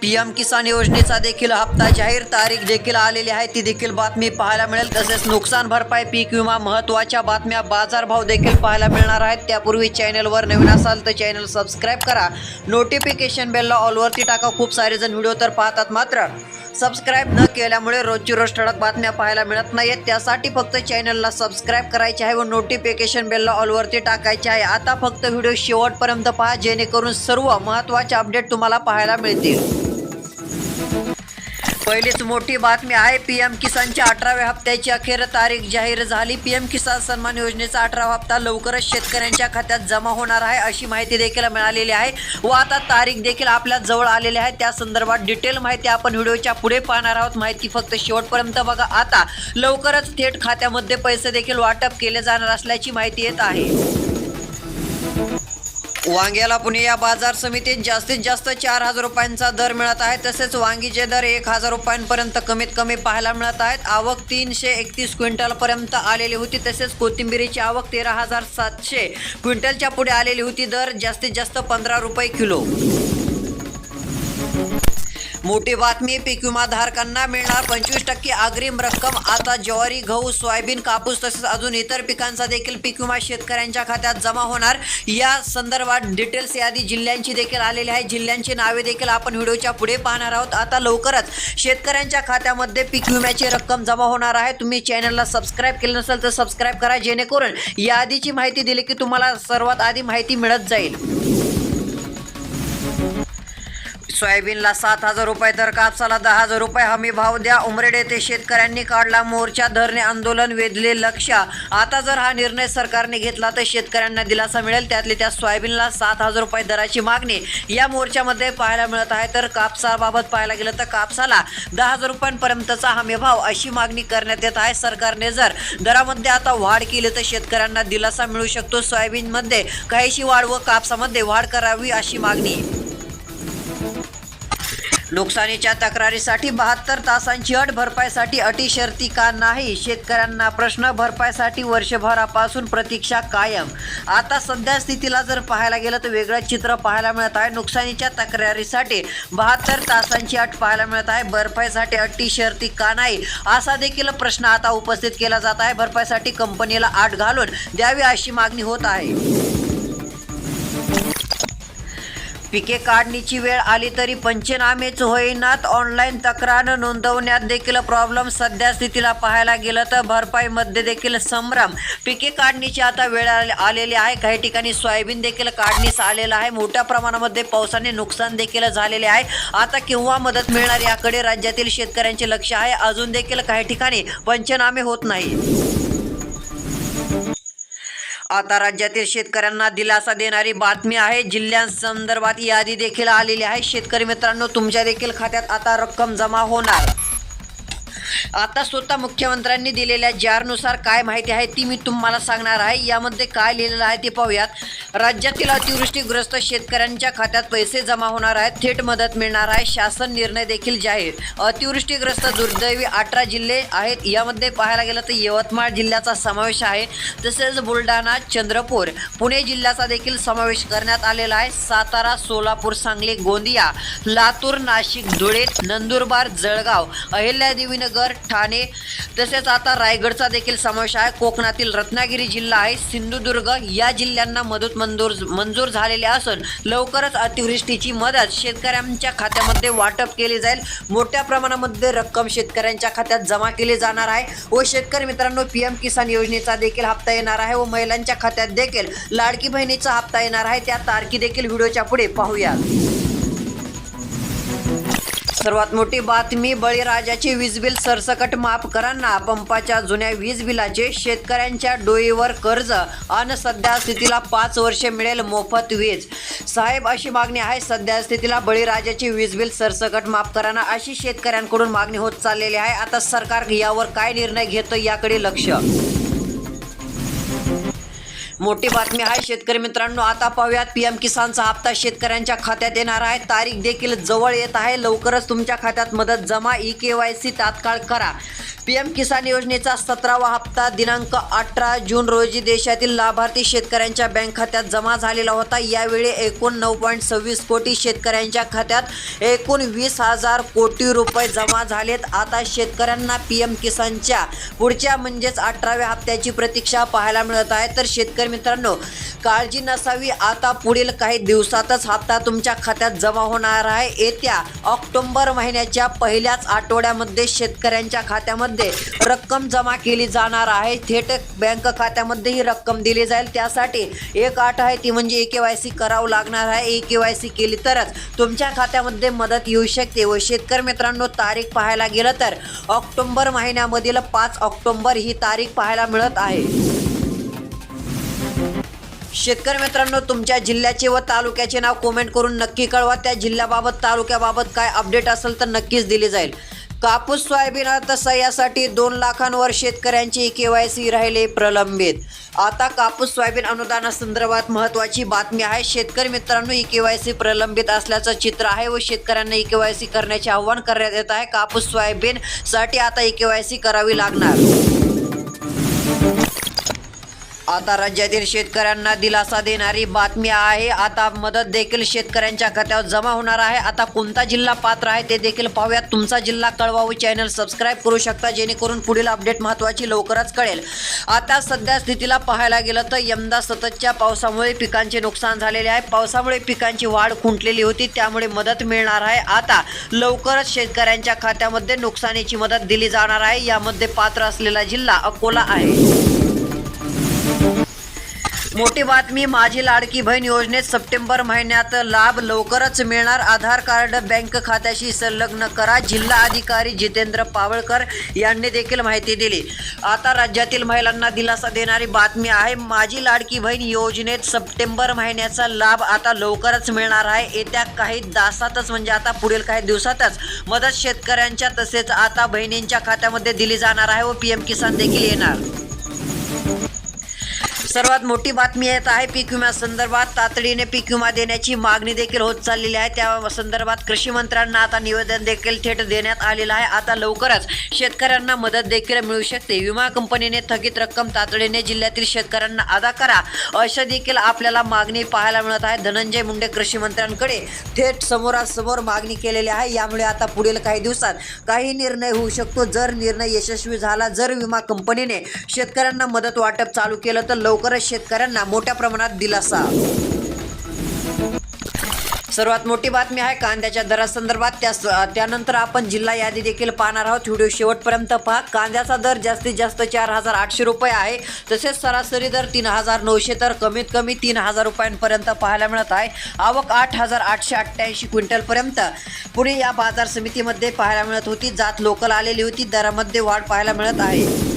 P M किसान योजनेचा देखील हप्ता जाहीर तारीख देखील आलेली आहे. ती देखील बातमी पाहायला मिळेल. तसेच नुकसान भरपाई पीक विमा महत्त्वाच्या बातम्या बाजारभाव देखील पाहायला मिळणार आहेत. त्यापूर्वी चॅनलवर नवीन असाल तर चॅनल सबस्क्राईब करा. नोटिफिकेशन बेलला ऑलवरती टाका. खूप सारे जण व्हिडिओ तर पाहतात मात्र. सबस्क्राईब न केल्यामुळे रोजची रोज ठळक बातम्या पाहायला मिळत नाहीत त्यासाठी फक्त चॅनलला सबस्क्राईब करायचे आहे व नोटिफिकेशन बेलला ऑलवरती टाकायचे आहे. आता फक्त व्हिडिओ शेवटपर्यंत पहा. जेणेकरून सर्व महत्त्वाचे अपडेट तुम्हाला पाहायला मिळतील. पहिलीच मोठी बातमी आहे पीएम किसानच्या अठराव्या हप्त्याची अखेर तारीख जाहीर झाली. पीएम किसान सन्मान योजनेचा अठरावा हप्ता लवकरच शेतकऱ्यांच्या खात्यात जमा होणार आहे अशी माहिती देखील मिळालेली आहे. व आता तारीख देखील आपल्या जवळ आलेली आहे. त्या संदर्भात डिटेल माहिती आपण व्हिडिओच्या पुढे पाहणार आहोत. माहिती फक्त शेवटपर्यंत बघा. आता लवकरच थेट खात्यामध्ये पैसे देखील वाटप केले जाणार असल्याची माहिती येत आहे. वांग्याला पुणे या बाजार समितीत जास्तीत जास्त चार हजार रुपयांचा दर मिळत आहे. तसेच वांगीचे दर एक हजार रुपयांपर्यंत कमीत कमी पाहायला मिळत आहेत. आवक तीनशे एकतीस क्विंटलपर्यंत आलेली होती. तसेच कोथिंबिरीची आवक तेरा हजार सातशे क्विंटलच्या पुढे आलेली होती. दर जास्तीत जास्त पंधरा रुपये किलो. मोठी बातमी पीक विमा धारकांना मिळणार पंचवीस टक्के अग्रिम रक्कम. आता ज्वारी गहू सोयाबीन कापूस तसेच अजून इतर पिकांचा देखील पीक विमा शेतकऱ्यांच्या खात्यात जमा होणार. या संदर्भात डिटेल्स यादी जिल्ह्यांची देखील आलेली आहे. जिल्ह्यांची नावे देखील आपण व्हिडिओच्या पुढे पाहणार आहोत. आता लवकरच शेतकऱ्यांच्या खात्यामध्ये पीक विम्याची रक्कम जमा होणार आहे. तुम्ही चॅनलला सबस्क्राईब केलं नसेल तर सबस्क्राईब करा जेणेकरून यादीची माहिती दिली की तुम्हाला सर्वात आधी माहिती मिळत जाईल. सोयाबीनला सात हजार रुपये तर कापसाला दहा हजार रुपये हमी भाव द्या. उमरेड येथे शेतकऱ्यांनी काढला मोर्चा. धरणे आंदोलन वेधले लक्ष. आता जर हा निर्णय सरकारने घेतला तर शेतकऱ्यांना दिलासा मिळेल. त्यातली त्या सोयाबीनला सात हजार रुपये दराची मागणी या मोर्चामध्ये पाहायला मिळत आहे. तर कापसाबाबत पाहायला गेलं तर कापसाला दहा हजार रुपयांपर्यंतचा हमी भाव अशी मागणी करण्यात येत आहे. सरकारने जर दरामध्ये आता वाढ केली तर शेतकऱ्यांना दिलासा मिळू शकतो. सोयाबीनमध्ये काहीशी वाढ व कापसामध्ये वाढ करावी अशी मागणी नुकसानीच्या तक्रारीसाठी बहात्तर तासांची अट भरपाईसाठी अटी शर्ती का नाही? शेतकऱ्यांना प्रश्न भरपाईसाठी वर्षभरापासून प्रतीक्षा कायम. आता सध्या स्थितीला जर पाहायला गेलं तर वेगळं चित्र पाहायला मिळत आहे. नुकसानीच्या तक्रारीसाठी बहात्तर तासांची अट पाहायला मिळत आहे. भरपाईसाठी अटी शर्ती का नाही? असा देखील प्रश्न आता उपस्थित केला जात आहे. भरपाईसाठी कंपनीला आट घालून द्यावी अशी मागणी होत आहे. पिके काढणीची वेळ आली तरी पंचनामेच होईनात. ऑनलाईन तक्रार नोंदवण्यात देखील प्रॉब्लेम सध्या स्थितीला पाहायला गेलं तर भरपाईमध्ये देखील संभ्रम. पिके काढणीची आता वेळ आले- आलेली आहे. काही ठिकाणी सोयाबीन देखील काढणीस आलेलं आहे. मोठ्या प्रमाणामध्ये पावसाने नुकसान देखील झालेले आहे. आता केव्हा मदत मिळणार याकडे राज्यातील शेतकऱ्यांचे लक्ष आहे. अजून देखील काही ठिकाणी पंचनामे होत नाही आता राज्यातील शेतकऱ्यांना दिलासा देणारी बातमी आहे. जिल्ह्यांसंदर्भात यादी देखील आलेली आहे. शेतकरी मित्रांनो तुमच्या देखील खात्यात आता रक्कम जमा होणार. आता स्वतः मुख्यमंत्र्यांनी दिलेल्या जारनुसार काय माहिती आहे ती मी तुम्हाला सांगणार आहे. यामध्ये काय लिहिलेलं आहे ते पाहूयात. राज्यातील अतिवृष्टीग्रस्त शेतकऱ्यांच्या खात्यात पैसे जमा होणार आहेत. थेट मदत मिळणार आहे. शासन निर्णय देखील जाहीर. अतिवृष्टीग्रस्त दुर्दैवी अठरा जिल्हे आहेत. यामध्ये पाहायला गेलं तर यवतमाळ जिल्ह्याचा समावेश आहे. तसेच बुलढाणा चंद्रपूर पुणे जिल्ह्याचा देखील समावेश करण्यात आलेला आहे. सातारा सोलापूर सांगली गोंदिया लातूर नाशिक धुळे नंदुरबार जळगाव अहिल्यादेवीनगर ठाणे. तसेच आता रायगडचा देखील समावेश आहे. कोकणातील रत्नागिरी जिल्हा आहे. सिंधुदुर्ग या जिल्ह्यांना मदत मंजूर मंजूर झालेली असून लवकरच अतिवृष्टीची मदत शेतकऱ्यांच्या खात्यामध्ये वाटप केली जाईल. मोठ्या प्रमाणामध्ये रक्कम शेतकऱ्यांच्या खात्यात जमा केली जाणार आहे व शेतकरी मित्रांनो पी एम किसान योजनेचा देखील हप्ता येणार आहे व महिलांच्या खात्यात देखील लाडकी बहिणीचा हप्ता येणार आहे. त्या तारखी देखील व्हिडिओच्या पुढे पाहूयात. सर्वात मोठी बातमी बळीराजाचे वीज बिल सरसकट माफ करांना पंपाच्या जुन्या वीज बिलाचे शेतकऱ्यांच्या डोईवर कर्ज. आणि सध्या स्थितीला पाच वर्षे मिळेल मोफत वीज. साहेब अशी मागणी आहे. सध्या स्थितीला बळीराजाचे वीज बिल सरसकट माफ करांना अशी शेतकऱ्यांकडून मागणी होत चाललेली आहे. आता सरकार यावर काय निर्णय घेतं याकडे लक्ष. मोठी बातमी आहे शेतकरी मित्रांनो. आता पाहूयात पीएम किसानचा हप्ता. शेतकऱ्यांच्या खात्यात येणार आहे. तारीख देखील जवळ येत आहे. लवकरच तुमच्या खात्यात मदत जमा. ई के वाय सी तात्काळ करा. पीएम किसान योजनेचा सतरावा हप्ता दिनांक अठरा जून रोजी देशातील लाभार्थी शेतकऱ्यांच्या बँक खात्यात जमा झालेला होता. यावेळी एकूण नऊ पॉईंट सव्वीस कोटी शेतकऱ्यांच्या खात्यात एकूण वीस हजार कोटी रुपये जमा झालेत. आता शेतकऱ्यांना पीएम किसानच्या पुढच्या म्हणजेच अठराव्या हप्त्याची प्रतीक्षा पाहायला मिळत आहे. तर शेतकरी मित्रांनो काळजी नसावी. आता पुढील काही दिवसातच हप्ता तुमच्या खात्यात जमा होणार आहे. येत्या ऑक्टोबर महिन्याच्या पहिल्याच आठवड्यामध्ये शेतकऱ्यांच्या खात्यामध्ये रक्कम जमा केली जाणार आहे. थेट बँक खात्यामध्ये ही रक्कम दिली जाईल. त्यासाठी एक आठ आहे ती म्हणजे ए के वाय सी करावं लागणार आहे. ए के वाय सी केली तरच तुमच्या खात्यामध्ये मदत येऊ शकते. व शेतकरी मित्रांनो तारीख पाहायला गेलं तर ऑक्टोबर महिन्यामधील पाच ऑक्टोबर ही तारीख पाहायला मिळत आहे. शेतकरी मित्रांनो तुमच्या जिल्ह्याचे व तालुक्याचे नाव कमेंट करून नक्की कळवा. त्या जिल्ह्याबाबत तालुक्याबाबत काय अपडेट असेल तर नक्कीच दिली जाईल. कापूस सोयाबीन तसं यासाठी दोन लाखांवर शेतकऱ्यांची के वाय सी राहिले प्रलंबित. आता कापूस सोयाबीन अनुदानासंदर्भात महत्त्वाची बातमी आहे. शेतकरी मित्रांनो ई के वाय सी प्रलंबित असल्याचं चित्र आहे व शेतकऱ्यांना ई के वाय सी करण्याचे आव्हान करण्यात येत आहे. कापूस सोयाबीनसाठी आता ई के वाय सी करावी लागणार. आता राज्यातील शेतकऱ्यांना दिलासा देणारी बातमी आहे. आता मदत देखील शेतकऱ्यांच्या खात्यावर जमा होणार आहे. आता कोणता जिल्हा पात्र आहे ते देखील पाहूयात. तुमचा जिल्हा कळवा चॅनल सबस्क्राईब करू शकता जेणेकरून पुढील अपडेट महत्त्वाची लवकरच कळेल. आता सध्या स्थितीला पाहायला गेलं तर यंदा सततच्या पावसामुळे पिकांचे नुकसान झालेले आहे. पावसामुळे पिकांची वाढ खुंटलेली होती त्यामुळे मदत मिळणार आहे. आता लवकरच शेतकऱ्यांच्या खात्यामध्ये नुकसानीची मदत दिली जाणार आहे. यामध्ये पात्र असलेला जिल्हा अकोला आहे. मोठी बातमी माझी लाडकी बहीण योजनेत सप्टेंबर महिन्यात लाभ लवकरच मिळणार. आधार कार्ड बँक खात्याशी संलग्न करा. जिल्हा अधिकारी जितेंद्र पावळकर यांनी देखील माहिती दिली. आता राज्यातील महिलांना दिलासा देणारी बातमी आहे माझी लाडकी बहीण योजनेत सप्टेंबर महिन्याचा लाभ आता लवकरच मिळणार आहे. येत्या काही तासातच म्हणजे आता पुढील काही दिवसातच मदत शेतकऱ्यांच्या तसेच आता बहिणींच्या खात्यामध्ये दिली जाणार आहे व पी एम किसान देखील येणार. सर्वात मोठी बातमी येत आहे पीक विम्यासंदर्भात तातडीने पीक विमा देण्याची मागणी देखील होत चाललेली आहे. त्या संदर्भात कृषी मंत्र्यांना आता निवेदन देखील थेट देण्यात आलेलं आहे. आता लवकरच शेतकऱ्यांना मदत देखील मिळू शकते. विमा कंपनीने थकीत रक्कम तातडीने जिल्ह्यातील शेतकऱ्यांना अदा करा अशा देखील आपल्याला मागणी पाहायला मिळत आहे. धनंजय मुंडे कृषी मंत्र्यांकडे थेट समोरासमोर मागणी केलेली आहे. यामुळे आता पुढील काही दिवसात काही निर्णय होऊ शकतो. जर निर्णय यशस्वी झाला जर विमा कंपनीने शेतकऱ्यांना मदत वाटप चालू केलं तर लवकरच शेतकऱ्यांना मोठ्या प्रमाणात दिलासा. सर्वात मोठी बातमी आहे कांद्याच्या दरासंदर्भात. त्या त्यानंतर आपण जिल्हा यादी देखील पाहणार आहोत. व्हिडिओ शेवटपर्यंत पहा. कांद्याचा दर जास्तीत जास्त चार हजार आठशे रुपये आहे. तसेच सरासरी दर तीन हजार नऊशे तर कमीत कमी तीन हजार रुपयांपर्यंत पाहायला मिळत आहे. आवक आठ हजार आठशे अठ्ठ्याऐंशी क्विंटलपर्यंत. पुणे या बाजार समितीमध्ये पाहायला मिळत होती. जात लोकल आलेली होती. दरामध्ये वाढ पाहायला मिळत आहे.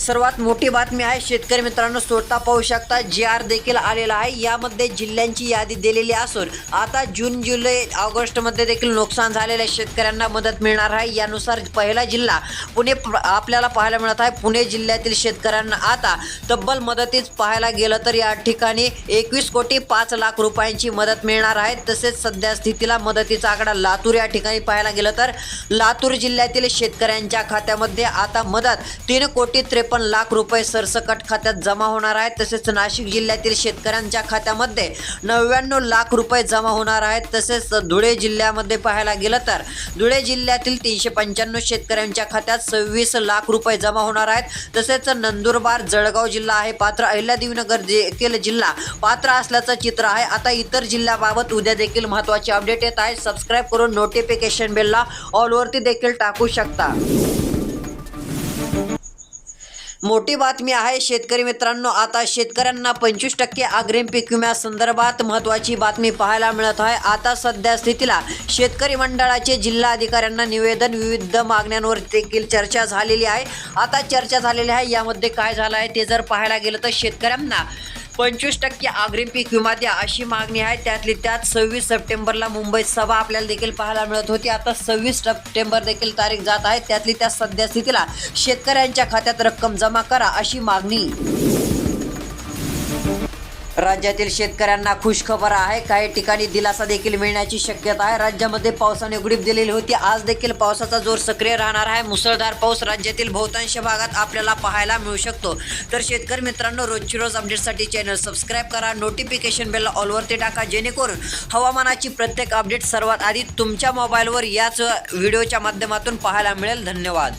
सर्वात मोठी बातमी आहे शेतकरी मित्रांनो स्वतः पाहू शकता जी आर देखील आलेला आहे. यामध्ये जिल्ह्यांची यादी दिलेली असून आता जून जुलै ऑगस्टमध्ये देखील नुकसान झालेल्या शेतकऱ्यांना मदत मिळणार आहे. यानुसार पहिला जिल्हा पुणे आपल्याला पाहायला मिळत आहे. पुणे जिल्ह्यातील शेतकऱ्यांना आता तब्बल मदतीच पाहायला गेलं तर या ठिकाणी एकवीस कोटी पाच लाख रुपयांची मदत मिळणार आहे. तसेच सध्या स्थितीला मदतीचा आकडा लातूर या ठिकाणी पाहायला गेलं तर लातूर जिल्ह्यातील शेतकऱ्यांच्या खात्यामध्ये आता मदत तीन कोटी त्रेपन्न लाख रुपये सरसकट खात्यात जमा होणार आहेत. तसेच नाशिक जिल्ह्यातील शेतकऱ्यांच्या खात्यामध्ये नव्याण्णव लाख रुपये जमा होणार आहेत. तसेच धुळे जिल्ह्यामध्ये पाहायला गेलं तर धुळे जिल्ह्यातील तीनशे पंच्याण्णव शेतकऱ्यांच्या खात्यात सव्वीस लाख रुपये जमा होणार आहेत. तसेच नंदुरबार जळगाव जिल्हा आहे. पात्र अहिल्यादेवीनगर देखील जिल्हा पात्र असल्याचं चित्र आहे. आता इतर जिल्ह्याबाबत उद्या देखील महत्त्वाचे अपडेट येत आहे. सबस्क्राईब करून नोटिफिकेशन बेलला ऑलवरती देखील टाकू शकता. मोठी बातमी आहे शेतकरी मित्रांनो आता शेतकऱ्यांना पंचवीस टक्के अग्रिम पीक विम्यासंदर्भात महत्त्वाची बातमी पाहायला मिळत आहे. आता सध्या स्थितीला शेतकरी मंडळाचे जिल्हा अधिकाऱ्यांना निवेदन विविध मागण्यांवर देखील चर्चा झालेली आहे. आता चर्चा झालेली आहे यामध्ये काय झालं आहे ते जर पाहायला गेलं तर शेतकऱ्यांना पंचवीस टक्के अग्रिम पीक विमा द्या अशी मागणी आहे. त्यातली त्यात सव्वीस सप्टेंबरला मुंबईत सभा आपल्याला देखील पाहायला मिळत होती. आता सव्वीस सप्टेंबर देखील तारीख जात आहे. त्यातली त्या सद्यस्थितीला शेतकऱ्यांच्या खात्यात रक्कम जमा करा अशी मागणी. राज्यातील शेतकऱ्यांना खुशखबर आहे. काही ठिकाणी दिलासा देखील मिळण्याची शक्यता आहे. राज्यामध्ये पावसाने उघडीप दिलेली होती. आज देखील पावसाचा जोर सक्रिय राहणार आहे. मुसळधार पाऊस राज्यातील बहुतांश भागात आपल्याला पाहायला मिळू शकतो. तर शेतकरी मित्रांनो रोजची रोज अपडेटसाठी चॅनल सबस्क्राईब करा. नोटिफिकेशन बेल ऑलवरती टाका. जेणेकरून हवामानाची प्रत्येक अपडेट सर्वात आधी तुमच्या मोबाईलवर याच व्हिडिओच्या माध्यमातून पाहायला मिळेल. धन्यवाद.